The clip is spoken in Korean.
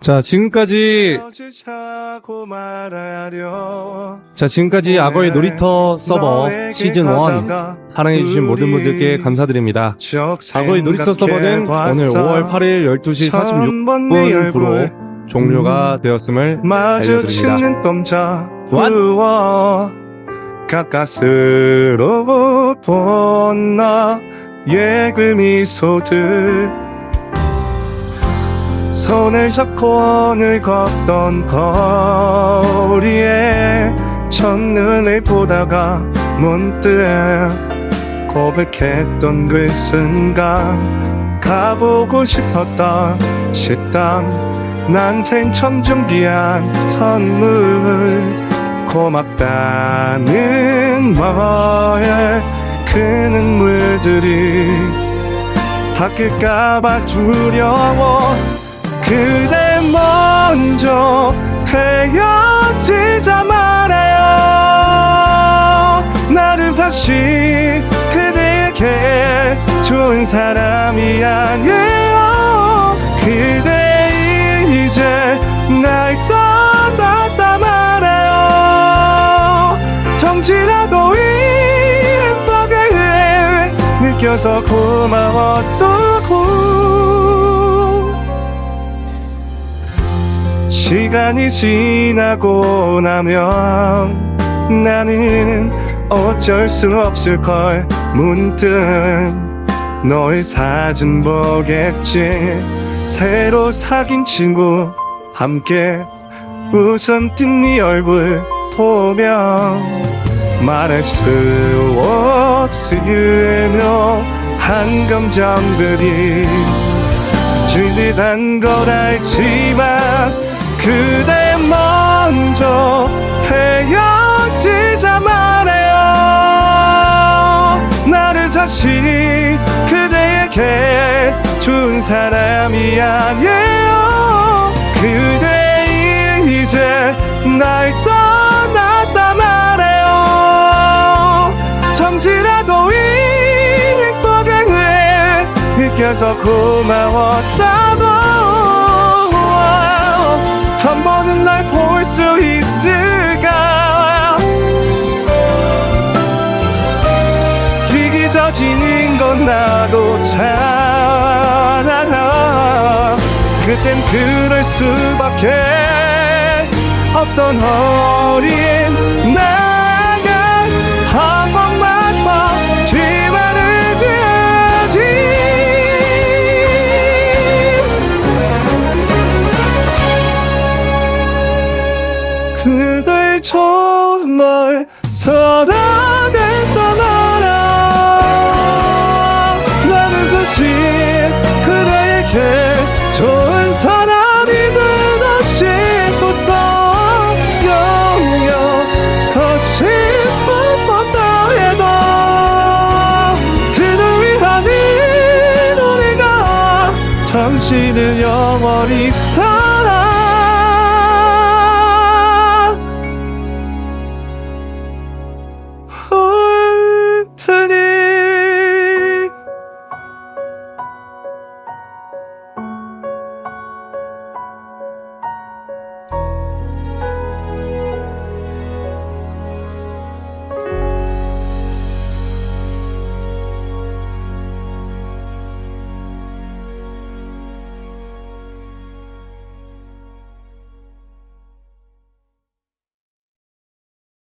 자, 지금까지 자, 지금까지 악어의 놀이터 서버 시즌 1 사랑해 주신 모든 분들께 감사드립니다. 악어의 놀이터 서버는 오늘 5월 8일 12시 46분으로 종료가 되었음을 마주치는 dom자 What? 우워 가까스로 보나 예그 미소들 손을 잡고 오늘 걷던 거리에 첫눈을 보다가 문득 고백했던 그 순간 가보고 싶었던 식당 난생 처음 준비한 선물 고맙다는 말에 그 눈물들이 바뀔까봐 두려워 그대 먼저 헤어지자 말해요. 나는 사실 그대에게 좋은 사람이 아니에요. 그대 이제 날 떠났다 말해요. 정지라도 이 행복에 느껴서 고마웠다고 시간이 지나고 나면 나는 어쩔 수 없을 걸 문득 너의 사진 보겠지. 새로 사귄 친구 함께 웃음 띈네 얼굴 보면 말할 수 없으며 한 감정들이 질리단 걸 알지만 그대 먼저 헤어지자 말해요. 나는 사실 그대에게 좋은 사람이 아니에요. 그대 이제 날 떠났다 말해요. 정지라도 이 행복에 느껴서 고마웠다고 수 있을까? 이기져지는 건 나도 잘 알아. 그땐 그럴 수밖에 없던 어린 정말 사랑했던 알아 나는 사실 그대에게 좋은 사람이 되고 싶어서 싶은 뻔다 해도 그댈 위한 이 노래가 당신을 영원히 사